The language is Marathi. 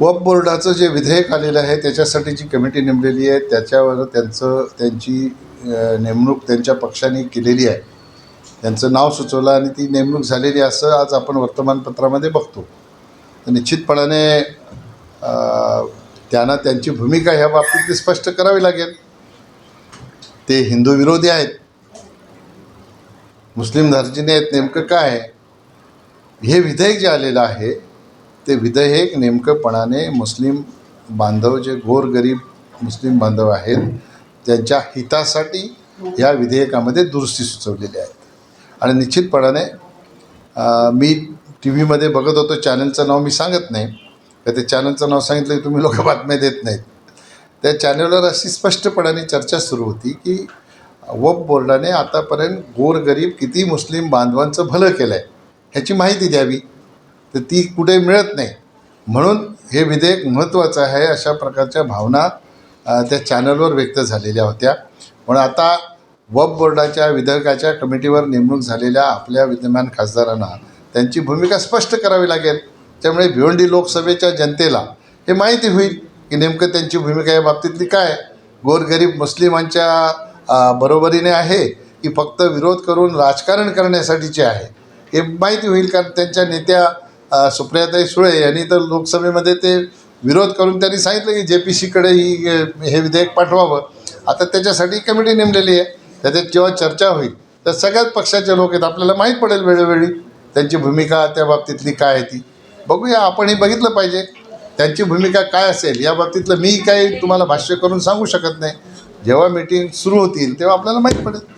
वप बोर्डाचं जे विधेयक आलेलं आहे त्याच्यासाठी जी कमिटी नेमलेली आहे त्याच्यावर त्यांचं त्यांची नेमणूक त्यांच्या पक्षाने केलेली आहे. त्यांचं नाव सुचवलं आणि ती नेमणूक झालेली असं आज आपण वर्तमानपत्रामध्ये बघतो. तर निश्चितपणाने त्यांना त्यांची भूमिका ह्या बाबतीत स्पष्ट करावी लागेल. ते हिंदू विरोधी आहेत. मुस्लिम धर्जीने आहेत नेमकं काय? आहे हे विधेयक जे आलेलं आहे ते विधेयक नेमकंपणाने मुस्लिम बांधव जे गोरगरीब मुस्लिम बांधव आहेत त्यांच्या हितासाठी या विधेयकामध्ये दुरुस्ती सुचवलेली आहे आणि निश्चितपणाने मी टी व्हीमध्ये बघत होतो चॅनलचं नाव मी सांगत नाही. तर ते चॅनलचं नाव सांगितलं की तुम्ही लोक बातम्या देत नाहीत. त्या चॅनलवर अशी स्पष्टपणाने चर्चा सुरू होती की वप बोर्डाने आतापर्यंत गोरगरीब किती मुस्लिम बांधवांचं भलं केलं आहे ह्याची माहिती द्यावी. तर ती कुठे मिळत नाही. म्हणून हे विधेयक महत्त्वाचं आहे अशा प्रकारच्या भावना त्या चॅनलवर व्यक्त झालेल्या होत्या. पण आता वब बोर्डाच्या विधेयकाच्या कमिटीवर नेमणूक झालेल्या आपल्या विद्यमान खासदारांना त्यांची भूमिका स्पष्ट करावी लागेल. त्यामुळे भिवंडी लोकसभेच्या जनतेला हे माहिती होईल की नेमकं त्यांची भूमिका या बाबतीतली काय. गोरगरीब मुस्लिमांच्या बरोबरीने आहे की फक्त विरोध करून राजकारण करण्यासाठीचे आहे. हे माहिती होईल कारण त्यांच्या नेत्या सुप्रियाताई सुळे यांनी तर लोकसभेमध्ये ते विरोध करून त्यांनी सांगितलं की जे पी सीकडे ही हे विधेयक पाठवावं. आता त्याच्यासाठी कमिटी नेमलेली आहे. त्याच्यात जेव्हा चर्चा होईल तर सगळ्याच पक्षाचे लोक आहेत. आपल्याला माहीत पडेल वेळोवेळी त्यांची भूमिका त्या बाबतीतली काय आहे ती. बघूया आपणही बघितलं पाहिजे. त्यांची भूमिका काय असेल या बाबतीतलं मी काही तुम्हाला भाष्य करून सांगू शकत नाही. जेव्हा मीटिंग सुरू होतील तेव्हा आपल्याला माहीत पडेल.